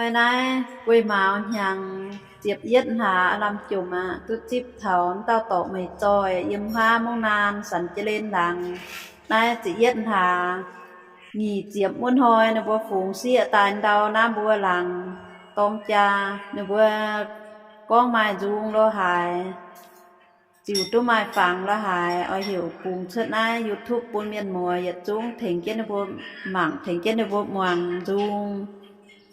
Hồi nay, quỳ máu nhàng tiếp yết hà làm chùm à tu tiếp thảo tao tổ mày trôi yếm hoa mong nan sẵn chế lên làng nay chỉ yết hà nghỉ tiệm muôn hồi nó vừa phụng xịa tàn đau nam vừa làng tông cha nó vừa con mai dung lo hài chịu tu mai phẳng lo hài ở hiểu cùng chân ai youtube buôn miền mùa, yết dung thành kiến nó vừa mảng thành kiến nó vừa màng dung.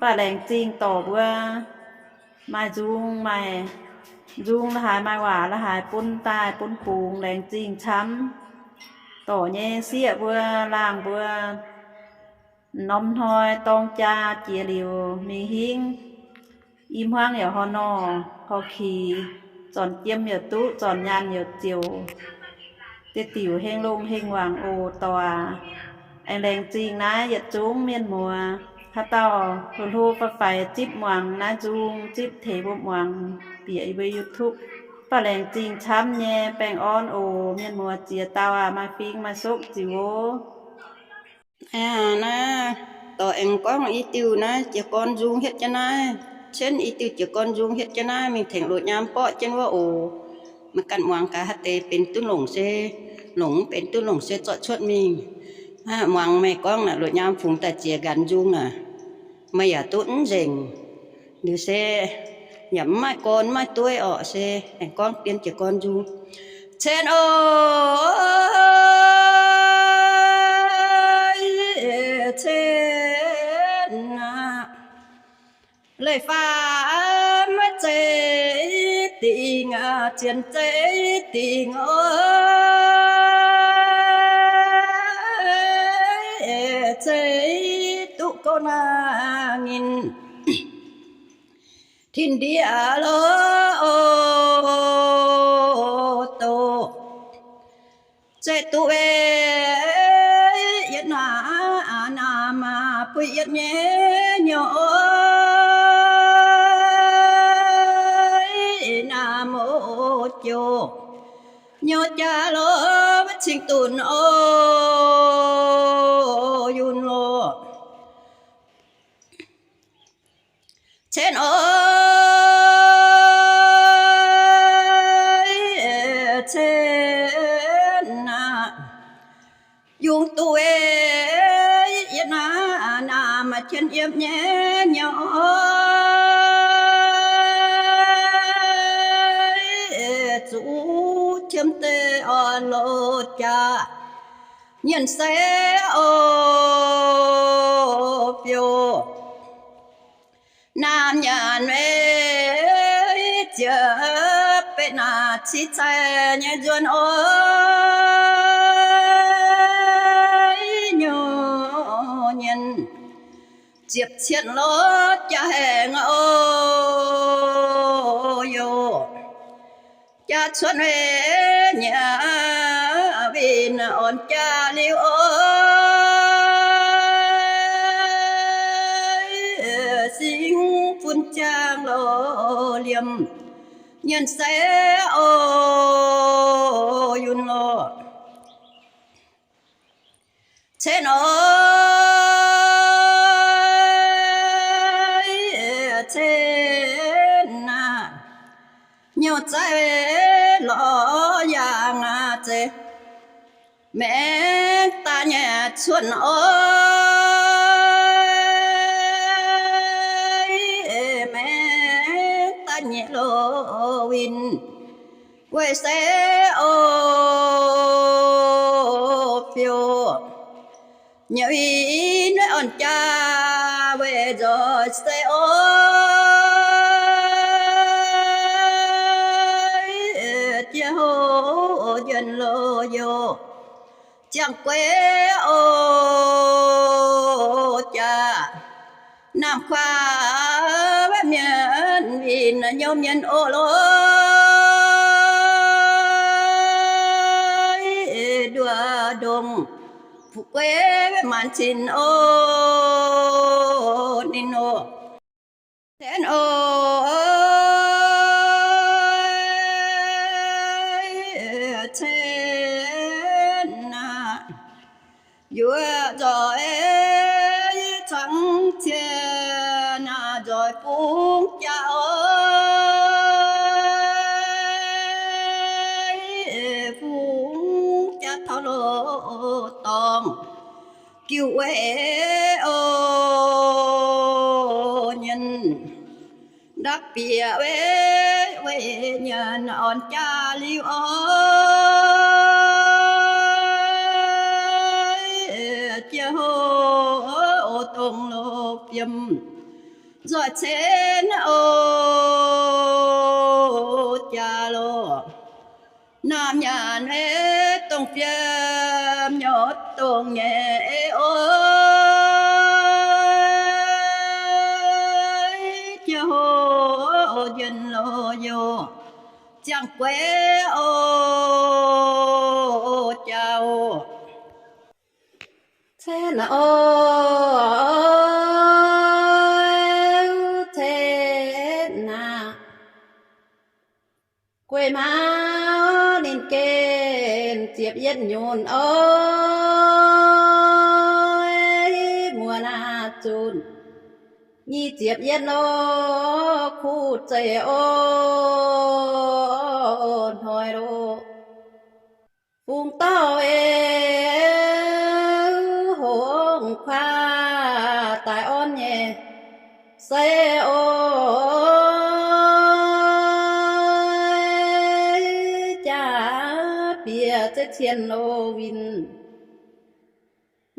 ป่าแดงจริงตอบว่ามาจุงไม่จุงละหายมาหวาละหายปุ้นตายปุ้นปูงแรงจริงช้ำต่อเย่เสียเบื่อล่างเบื่อน้อมทอยตองจาเจียเหวมีหิ้งอิมห้างเหยียฮอนอพอขีจอนเจียมเหยียตุจอนยานเหยียเจียวเตติ๋วเฮงลงเฮงหวางโอตอไอแรงจริงนะอย่าจุ้งเมียนมัว ถ้าต่อรูทูปไฟจิบหวังนะจูง จิบเทบหวัง เปียอิบยุทธุปลาแหลงจริงช้ำแย่แปลงอ้อนโอ เมียนมัวเจียตาวมาฟิงมาซุกจิโวอ่านะต่อเองก้องอีติวนะเจียกอนจูงเฮ็ดจะนายเช่นอีติวเจียกอนจูงเฮ็ดจะนายมีแข่งรถยามเปาะเช่นว่าโอมันกันวางกาฮัเตเป็นตุ้นหลงเซหลงเป็นตุ้นหลงเซจอดชดมิงฮะวางแม่ก้องน่ะรถยามฝูงแต่เจียกันจูงน่ะ Mày à tuấn rình. Nếu xe nhắm mai con mai tuổi ở xe, anh con tiên chỉ con du Trên ơi trên à. lời pha mất chế tình chiến chế tình ơi chế tụ con à. Thiên địa lô tô chế tụ ê yết na na ma pu yết nhé nhỏ nam mô chô nhô cha lô bất sinh tùn ô yun lô เช่นโอ้ยเช่นนายุงตัวเอยนานามเช่นเยียบแย่เอาจูเช่นเตอโลจาเย็นเสอ เป็นอาชิใจเนี่ยจวนโอ้ยโยเย็นเจ็บเชียนรถจะแหงโอ้โยจะชวนเวเนี่ยบินอ่อนจะเลี้ยวโอ้ยสิงฝุ่นจางโลเลียม nhân sẽ ô yun lô trên ơi trên na nhiều trái lọ yang à chê mẹ ta nhà xuân ơi วินเวเซโอฟิโอเนวินเวอ่อนจาเวจอเซโอเจ้าโหยันโลโยจังเกวโอจาน้ำควา xin nhóm nhân ô lối đùa đồng phụ quê màn xin ô nên ô. Nên ô trên vừa rồi yêu quê ô nhân đắp bìa quê quê nhân on cha liêu ơi chia hô ô tông lô piêm rồi trên ô cha lô nam nhà nế tông piêm nhốt tông nhẹ ơi chưa hồ dân lô vô. Chẳng quê ô chào. Thế là ô, thế là quê má nên kèm tiếp dân nhồn ơi จูนยี่เจียบเย็นโอคู่ใจโอหอยโรฟุงเต้าเอหงควาตายอ่อนเยเซโอจ้าเปียจะเทียนโอวิน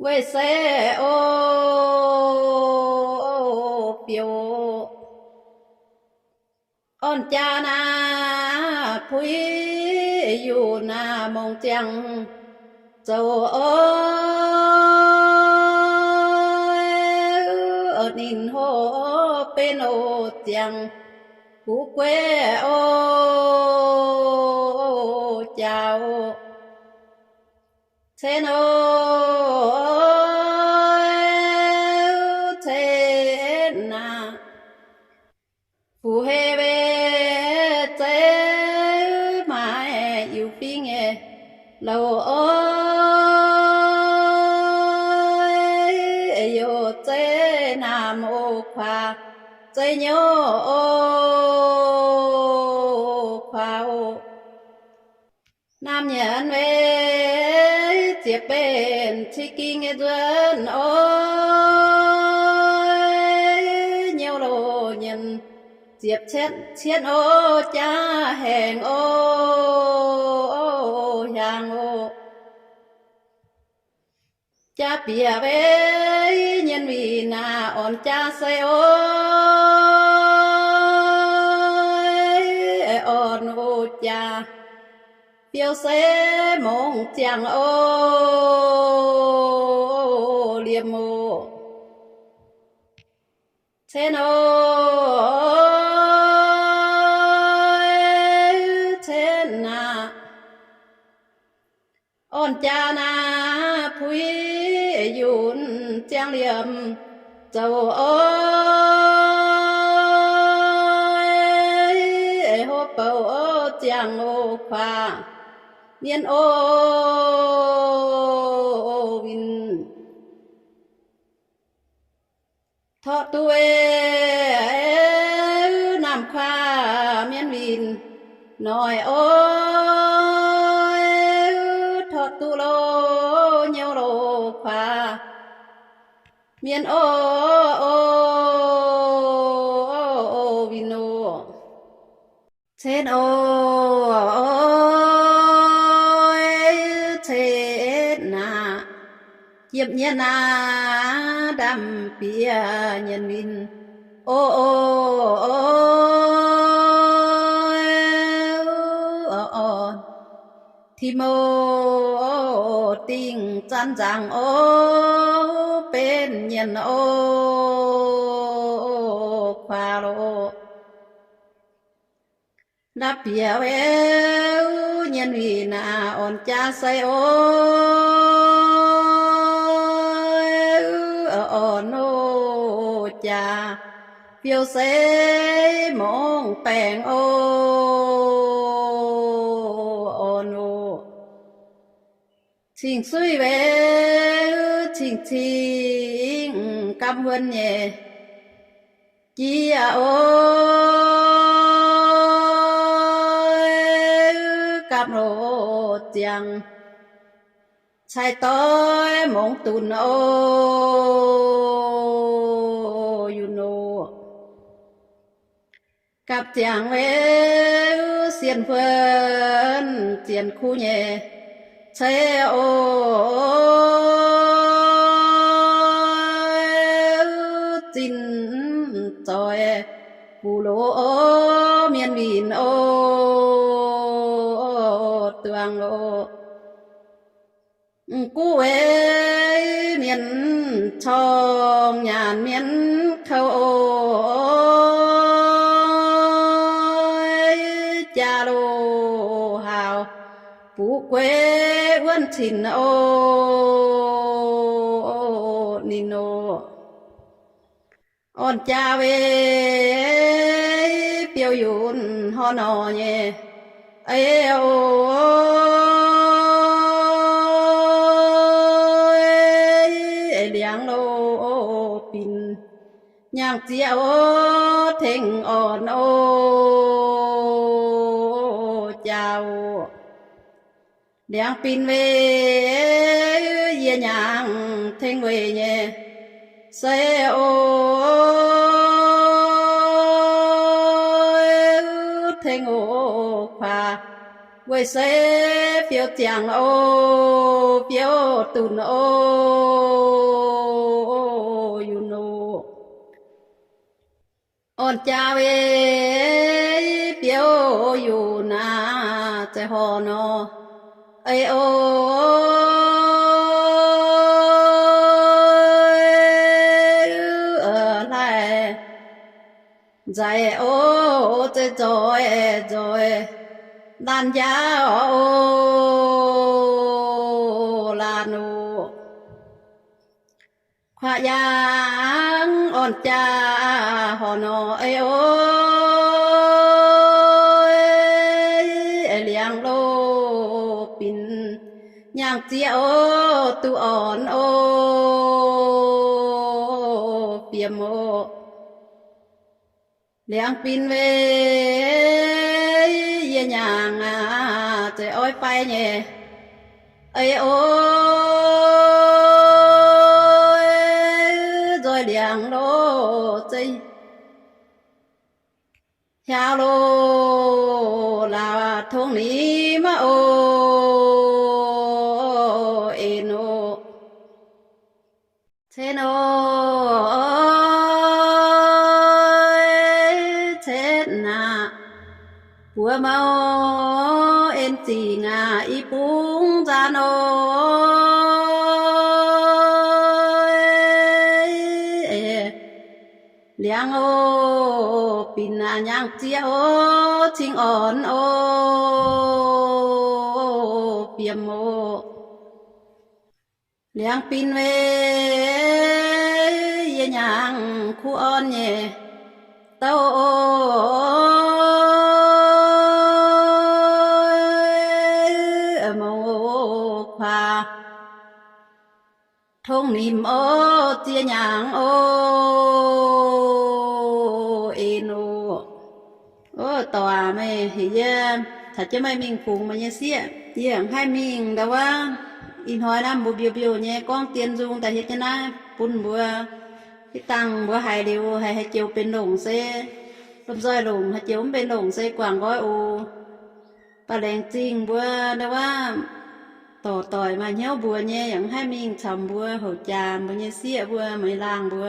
เวเซโอเปียวอ่อนจานาพุยอยู่นามองเจียโจ้ออนินโฮเป็นโอเจียงกูเกวโอเจ้าเซโน เราโอยโยเจนามโอควาเจโยโอควาโอนามเย็นเวเจเป็นที่กิงเดินโอ เช็ดเชียนโอจ้าแห่งโอโอยางโอจ้าเปียเว้ยยันวีนาอ่อนจ้าเสยโอเอ่อนโอจ้าเปียวเสมงจังโอเลียมโอเชนโอ จ้านาพุยยุนแจีงเหลี่ยม เจ้าโอ้ยโบเป่าโอเจีงโอควาเนียนโอวินทอตัวเอ๋นำควาเมียนวินน้อยโอ นโอโอโอโอวินโอเทนโอโอเทนนาเยีบเนนาดำเปียเนียนวินโอโอโอทิโมติงจันจังโอ 人人哦快乐。นับเพียวเอวเนียนวีนาอ่อนจ้าใสโออ่อนโอจ้าเพียวเสมองแปงโออ่อนโอสิ่งซุยเว tình cam huân nhẹ chi à ôi cam rô chàng. Sai tối mong tùn ô you know cặp chàng về xiên phân tiền khu nhẹ 谁哦。Phù ô miền biển ô, tường ô cú ế miền trong nhàn miền khâu cha lô hào, phú quê vân trình ô nino con cha về. Biểu yun ho nò nhé. Ấy ơi liang lô pin. Nhang chiao thình ồn ô, chào. Liang pin về ye nhang thình về nhé sẽ ôi thế ngô khoa quay sẽ phiêu chàng ô, phiêu tùn ô, you know. Ôn cha về, phiêu you na sẽ hồ no ai ใจโอ้ তে জয় জয় ดันยาโอลานูขวายังอ่อนจาหอนอไอโอเลียงโลปินยางเจียโอตุอ่อนโอเปียโม liang pin về ye nhàng à trời ơi bay nhẹ ơi ôi, rồi liang lô chơi theo lô bung ra liang ô, pin na nhang chia ô, ching on ô. Piam ô. Liang pin về ye nhang khu on nhẹ tao ôi จะหยังโอเอโนโอ้ต่อไม่เฮียถ้าจะไม่มิงผงมันจะเสียเยี่ยงให้มิงแต่ว่าอินหอยน้ำบุเบียวเบียวเนี่ยก้องเตียนจุงแต่เฮ็ดจะนะปุ่นบัวที่ตังบัวหายเดียวหายหายเจียวเป็นหลงเซลมซอยหลงหายเจียวเป็นหลงเซกว่างก้อยโอปลาแรงจริงบัวแต่ว่า ย่างให้มิงชำบัวหัวจามบัวเนี่ยเสียบัวไม่ล่างบัว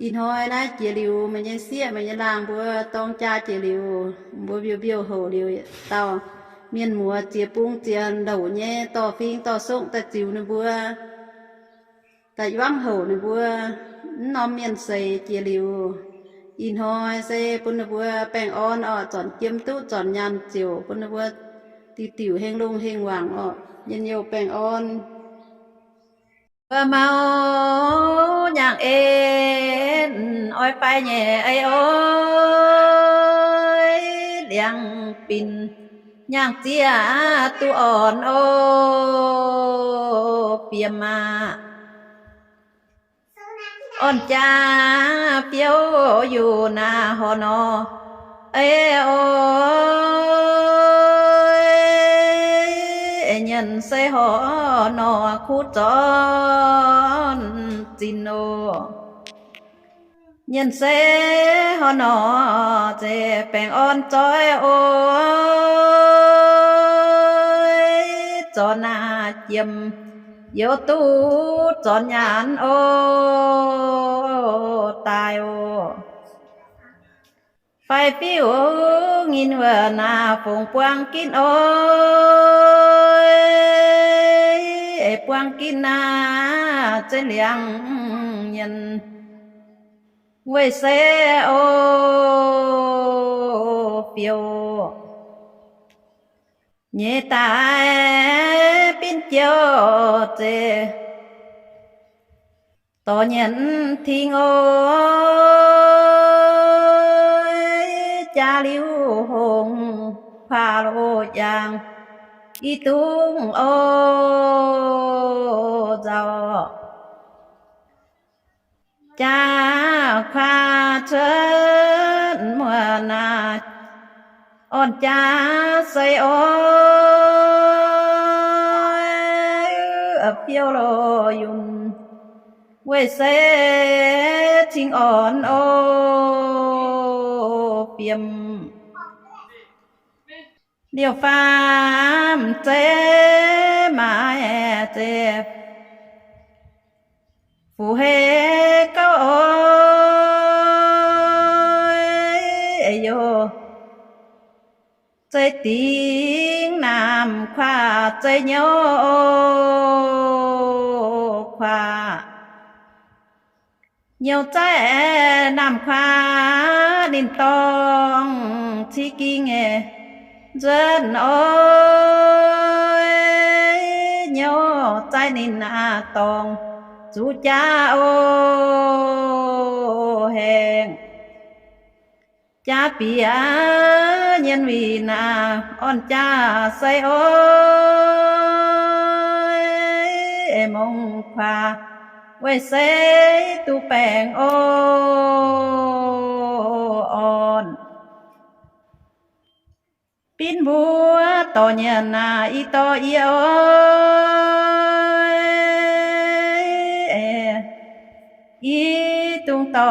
อินห้อยนะเจริวมันเนี่ยเสียมันเนี่ยล่างบัวต้องจ้าเจริวบัวเบี้ยวเบี้ยวหัวเดียวเต่าเมียนหมัวเจียปุ้งเจียนเดาเนี่ยต่อฟิงต่อส่งแต่จิวในบัวแต่ย่างหัวในบัวน้อมเมียนใส่เจริว อินหอยเซปุณบัวแป้งอ่อนอ่อจอนเจียมตู้จอนยันเจียวปุณบัว ตีติ๋วเฮงลงเฮงหวางอ่อเย็นเยวแปงอ่อนว่าเมาอย่างเอ็นอ้อยไปแหน่ไอโอ้ยเลี้ยงปินย่างเจียตัวอ่อนโอเปียมาอ่อนจ้าเปียวอยู่หน้าหอนอเอโอ ยนใส่หอนอคู่จอนจินโนยันเสหอนอเจแปงอ่อนจอยโอ้ยจอนาเจียมโยตูจอนยานโอตายโอ phải phiêu nghìn vợ na phùng quang kín ôi. E quang kín na trên liang nhân. Quê xe ô phiêu. Nhé ta bên chiều tê tổ nhận thi ngô ลิวหงพาโลยังอีตุงโอเจ้าจ้าควาเชิญเมื่อนาอ่อนจ้าใส่โอเปียวโลยุ่นเวเซทิงอ่อนโอเปียม điều phàm chế mà e chế phù hệ câu ơi yo chế tiếng nam khoa chế nhớ khoa. Nhiều trái nam khoa đình tông chi kinh nghe dân ơi, nhớ tay nên à tòng. Chú cha ô hèn cha pia nhân vì na on cha say ôi. Em ông pha quay say tu bèn ô, on. Pin búa to nhà na y to yêu ơi อีตุงต่อ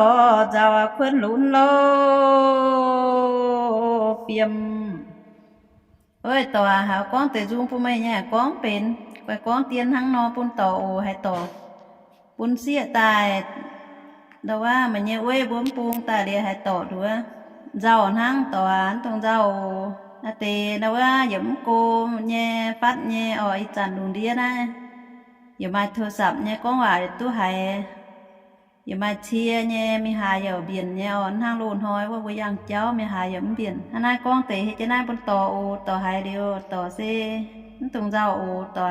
เจ้าควนหลุนโลเปียมเอ้ยต่อหาก้องแต่จุงผู้ไม่เนี่ยก้องเป็นไปก้องเตียนทั้งนอปุ่นต่อโอให้ต่อปุ่นเสียตายแต่ว่ามันเนี่ยเว้ยบ้มปูงตาเรียให้ต่อดูว่าเจ้าทั้งต่ออันตรงเจ้า นาเตแต่ว่าอย่ามุโกเนี่ยฟัดเนี่ยอ๋ออีจันดุงเดียนะอย่ามาโทรศัพท์เนี่ยก้องว่าตู้หาย giờ mà chia nhé mi hà giờ biển nhé on hang lùn hoi ว่าว่ายังเจ้า mi hà giờ biển anh ai con tệ hết cho nay bún tò ô tò hai điều tò xe tùng rau ô tò